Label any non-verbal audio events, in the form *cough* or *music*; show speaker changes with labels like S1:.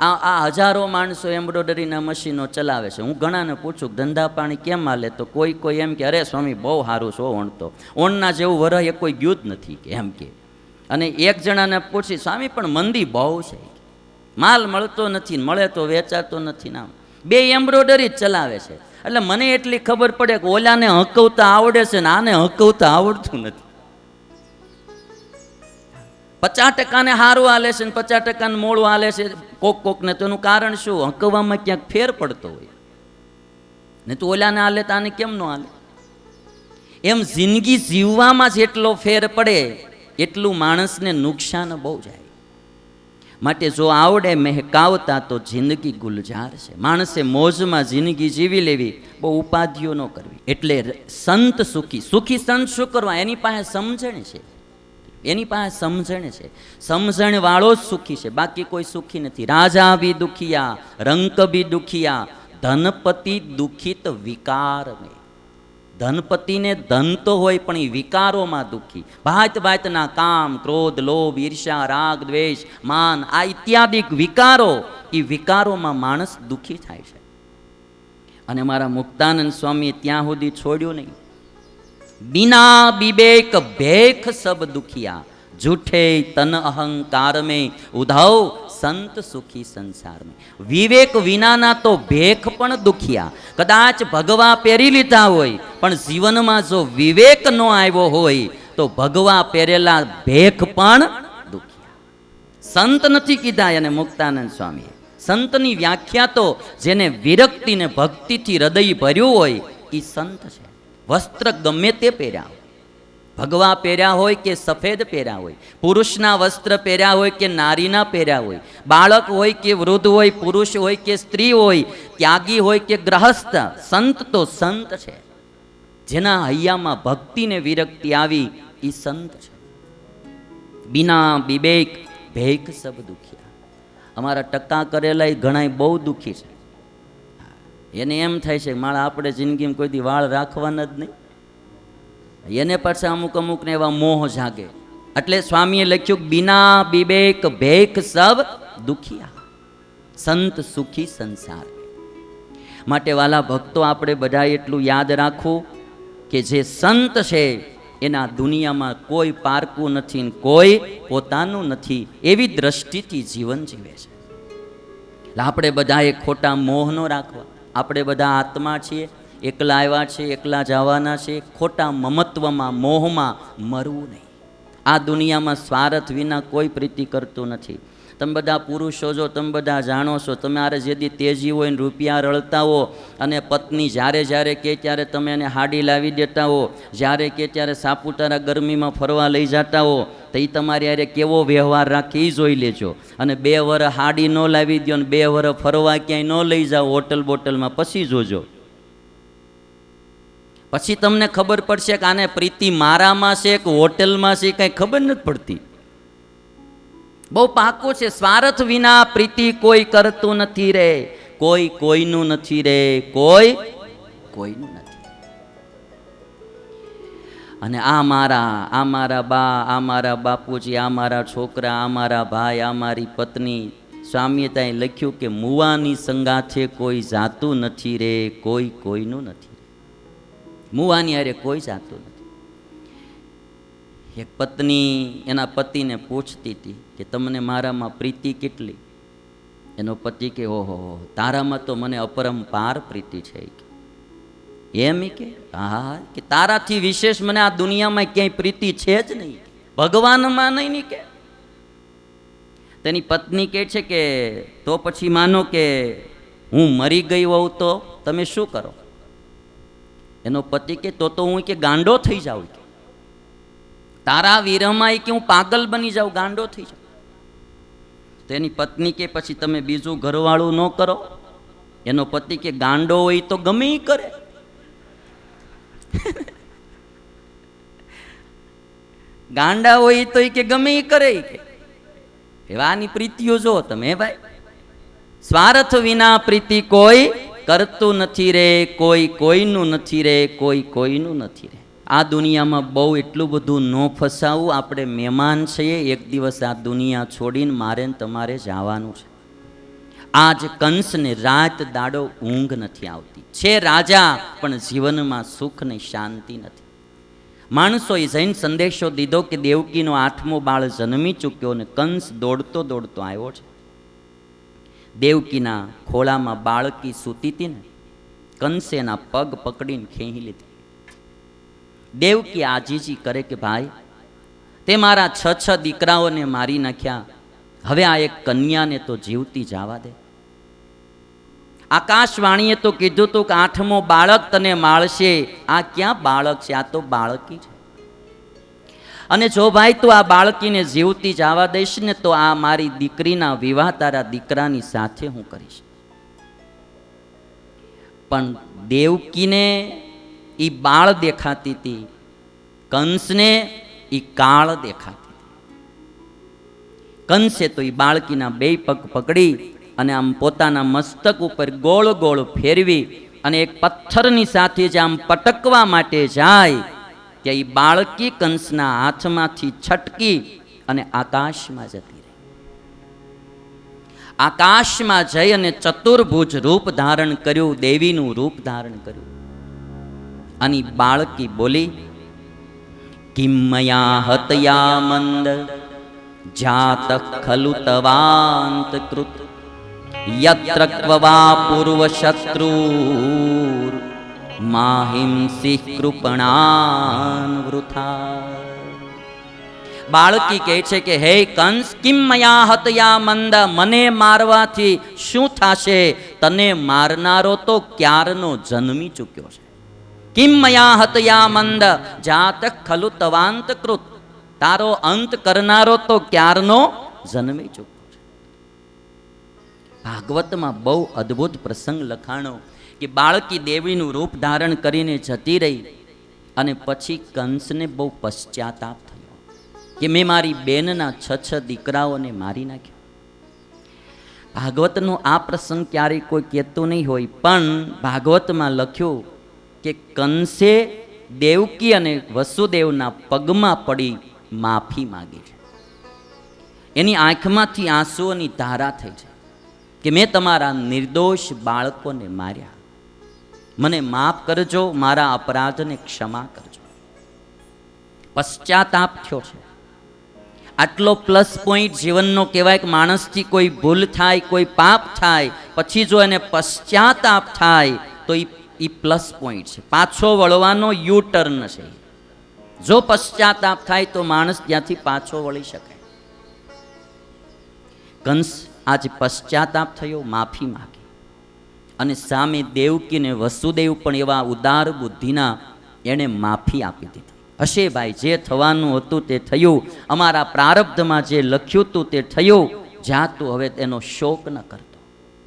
S1: આ આ હજારો માણસો એમ્બ્રોઇડરીના મશીનો ચલાવે છે. હું ઘણાને પૂછું ધંધા પાણી કેમ હાલે? તો કોઈ કોઈ એમ કે, અરે સ્વામી, બહુ સારું છો ઓણતો ઓણના જેવું વરહ એ કોઈ ગયું જ નથી કે એમ કે. અને એક જણાને પૂછી, સ્વામી, પણ મંદી બહુ છે. માલ મળતો નથી, મળે તો વેચાતો નથી નામ બે એમ્બ્રોઇડરી જ ચલાવે છે. એટલે મને એટલી ખબર પડે કે ઓલાને હકવતા આવડે છે ને આને હકવતા આવડતું નથી. પચાસ ટકાને સારું હાલે છે ને પચાસ ટકાને મોળું હાલે છે, કોક કોકને તો એનું કારણ શું? હંકવામાં ક્યાંક ફેર પડતો હોય. ને તું ઓલાને હાલે તો આને કેમ ન હાલે? એમ જિંદગી જીવવામાં જેટલો ફેર પડે, એટલું માણસને નુકસાન બહુ જાય. માટે જો આવડે મહેકાવતા તો જિંદગી ગુલજાર છે. માણસે મોજમાં જિંદગી જીવી લેવી, બહુ ઉપાધિઓ ન કરવી. એટલે સંત સુખી. સુખી સંત શું કરવા? એની પાસે સમજણ છે. એની પાસે સમજણ છે. સમજણ વાળો જ સુખી છે. બાકી કોઈ સુખી નથી. રાજા બી દુખિયા, રંક બી દુખિયા, ધનપતિ દુખિત વિકાર ધનપતિને ધન તો હોય પણ એ વિકારોમાં દુઃખી. ભાત ભાતના કામ, ક્રોધ, લોભ ઈર્ષા રાગ, દ્વેષ, માન આ ઇત્યાદિક વિકારો, એ વિકારોમાં માણસ દુઃખી થાય છે. અને મારા મુક્તાનંદ સ્વામીએ ત્યાં સુધી છોડ્યું નહીં. બિના બિબેક ભેખ સબ દુખિયા. જૂઠે તન અહંકાર મે ઉધાવ સંત સુખી સંસાર મે. વિવેક વિનાના તો ભેખ પણ દુખિયા. કદાચ ભગવા પહેરી લીધા હોય, પણ જીવનમાં જો વિવેક ન આવ્યો હોય, તો ભગવા પહેરેલા ભેખ પણ દુખિયા. સંત નથી કીધા એને મુક્તાનંદ સ્વામી સંતની વ્યાખ્યા તો જેને વિરક્તિને ભક્તિથી હૃદય ભર્યું હોય એ સંત છે. વસ્ત્ર ગમે તે પહેર્યા. ભગવા પહેર્યા હોય કે સફેદ પહેર્યા હોય, પુરુષના વસ્ત્ર પહેર્યા હોય કે નારીના પહેર્યા હોય, બાળક હોય કે વૃદ્ધ હોય, પુરુષ હોય કે સ્ત્રી હોય, ત્યાગી હોય કે ગ્રહસ્થ, સંત તો સંત છે. જેના હૈયામાં ભક્તિને વિરક્તિ આવી એ સંત છે. બિના વિવેક ભેક સબ દુખિયા. અમારા ટકા કરેલા એ ઘણા બહુ દુઃખી છે. એને એમ થાય છે મારા આપણે જિંદગીમાં કોઈ દી વાળ રાખવાના જ નહીં. એને પાછા અમુક અમુકને એવા મોહ જાગે. એટલે સ્વામીએ લખ્યું બિના વિવેક ભેક સબ દુખિયા. સંત સુખી સંસાર. માટે વાલા ભક્તો, આપણે બધા એટલું યાદ રાખવું કે જે સંત છે, એના દુનિયામાં કોઈ પારકું નથી કોઈ પોતાનું નથી. એવી દ્રષ્ટિથી જીવન જીવે છે. એટલે આપણે બધાએ ખોટા મોહ ન રાખવા. આપણે બધા આત્મા છીએ, એકલા આવ્યા છે એકલા જવાના છે ખોટા મમત્વમાં, મોહમાં મરવું નહીં. આ દુનિયામાં સ્વાર્થ વિના કોઈ પ્રીતિ કરતું નથી. તમે બધા પુરુષો જો તમે બધા જાણો છો તમારે જેથી તેજી હોય ને રૂપિયા રળતા હો અને પત્ની જ્યારે જ્યારે કે ત્યારે તમે એને હાડી લાવી દેતા હો, જ્યારે કે ત્યારે સાપુતારા ગરમીમાં ફરવા લઈ જતા હો તો એ તમારે અરે કેવો વ્યવહાર રાખે એ જોઈ લેજો. અને બે વર હાડી ન લાવી દો અને બે વર ફરવા ક્યાંય ન લઈ જાઓ, હોટલ બોટલમાં પછી જોજો. પછી તમને ખબર પડશે કે આને પ્રીતિ મારામાં છે કે હોટલમાં છે, કાંઈ ખબર નથી પડતી. બહુ પાકો છે. સ્વાર્થ વિના પ્રીતિ કોઈ કરતું નથી રે. કોઈ કોઈનું નથી રે. કોઈ કોઈનું નથી. અને આ મારા આ મારા બા, આ મારા બાપુજી, આ મારા છોકરા, આ મારા ભાઈ, આ મારી પત્ની સ્વામીએ ત્યાં લખ્યું કે મુવાની સંગાથે કોઈ જાતું નથી રે, કોઈ કોઈનું નથી મુવાની અરે કોઈ જાતું નથી. એક પત્ની એના પતિને પૂછતી હતી કે તમને મારામાં પ્રીતિ કેટલી? એનો પતિ કે ઓહો, તારામાં તો મને અપરંપાર પ્રીતિ છે. કે એમ કે, હા કે તારાથી વિશેષ મને આ દુનિયામાં ક્યાંય પ્રીતિ છે જ નહીં. ભગવાનમાં નહીં ની કે તેની પત્ની કહે છે કે, તો પછી માનો કે હું મરી ગઈ હોઉં તો તમે શું કરો? એનો પતિ કે તો તો હું કે ગાંડો થઈ જાઉં કે. તારા વિરહમાં એ કે હું પાગલ બની જાઉં, ગાંડો થઈ જાઉં. તેની પત્ની કે પછી તમે બીજું ઘરવાળું ન કરો. એનો પતિ કે ગાંડો હોય તો ગમે કરે. *laughs* ગાંડા હોય તો કે ગમે એ કરે કે. એવાની પ્રીતિઓ જો તમે ભાઈ. સ્વાર્થ વિના પ્રીતિ કોઈ કરતું નથી રે, કોઈ કોઈનું નથી રે, કોઈ કોઈનું નથી રે. આ દુનિયામાં બહુ એટલું બધું ન ફસાવું, આપણે મહેમાન છીએ, એક દિવસ આ દુનિયા છોડીને મારે તમારે જવાનું છે. આજ કંસને રાત દાડો ઊંઘ નથી આવતી. છે રાજા, પણ જીવનમાં સુખ ને શાંતિ નથી. માણસોએ જૈન સંદેશો દીધો કે દેવકીનો આઠમો બાળ જન્મી ચૂક્યો અને કંસ દોડતો દોડતો આવ્યો છે. દેવકીના ખોળામાં બાળકી સૂતી હતી ને, કંસે એના પગ પકડીને ખેંચી લીધી. દેવકી આજીજી કરે કે, ભાઈ, તે મારા છ છ દીકરાઓને મારી નાખ્યા. હવે આ એક કન્યાને તો જીવતી જવા દે. આકાશવાણીએ તો કીધું હતું કે આઠમો બાળક તને માળશે આ ક્યાં બાળક છે? આ તો બાળકી છે. અને જો ભાઈ તું આ બાળકીને જીવતી જવા દઈશ ને તો આ મારી દીકરીના વિવાહ તારા દીકરાની સાથે હું કરીશ. પણ દેવકીને એ બાળ દેખાતી હતી. કંસને એ કાળ દેખાતી કંસે તો એ બાળકીના બે પગ પકડી અને આમ પોતાના મસ્તક ઉપર ગોળ ગોળ ફેરવી અને એક પથ્થરની સાથે જે આમ પટકવા માટે જાય કે એ બાળકી કંસના હાથમાંથી છટકી અને આકાશમાં જતી આકાશમાં જઈ અને ચતુર્ભુજ રૂપ ધારણ કર્યું, દેવીનું રૂપ ધારણ કર્યું. અને બાળકી બોલી કિમયા હતયા મંદ? જાત ખલુ તવાંત કૃત યત્ર ક્વવા પૂર્વ શત્રુર માહિંસી કૃપણાન બાળકી કહે છે કે હે કંસ કિમ મયા હતયા મંદ મને મારવાથી શું થશે તને મારનારો તો ક્યારનો જન્મી ચૂક્યો છે કિમ મયા હતયા મંદ જાત ખલુ તવાંત કૃત તારો અંત કરનારો તો ક્યારનો જન્મી ચૂક્યો ભાગવતમાં બહુ અદ્ભુત પ્રસંગ લખાણો કે બાળકી દેવીનું રૂપ ધારણ કરીને જતી રહી અને પછી કંસને બહુ પશ્ચાતાપ થયો કે મેં મારી બેનના છ છ દીકરાઓને મારી નાખ્યા. ભાગવતનો આ પ્રસંગ ક્યારેય કોઈ કહેતું નહીં હોય, પણ ભાગવતમાં લખ્યું કે કંસે દેવકી અને વસુદેવના પગમાં પડી માફી માગી. છે એની આંખમાંથી આંસુઓની ધારા થઈ છે કે મેં તમારા નિર્દોષ બાળકોને માર્યા. મને માફ કરજો, મારા અપરાધને ક્ષમા કરજો. પશ્ચાતાપ થયો છે. આટલો પ્લસ પોઈન્ટ જીવનનો કહેવાય કે માણસથી કોઈ ભૂલ થાય, કોઈ પાપ થાય, પછી જો એને પશ્ચાતાપ થાય, તો એ એ પ્લસ પોઈન્ટ છે. પાછો વળવાનો યુ ટર્ન છે. જો પશ્ચાતાપ થાય, તો માણસ ત્યાંથી પાછો વળી શકે કંસ આજે પશ્ચાતાપ થયો, માફી માગી. અને સામે દેવકીને વસુદેવ પણ એવા ઉદાર બુદ્ધિના એણે માફી આપી દીધી. હશે ભાઈ, જે થવાનું હતું તે થયું. અમારા પ્રારબ્ધમાં જે લખ્યું હતું તે થયું. જા તું હવે તેનો શોક ન કર.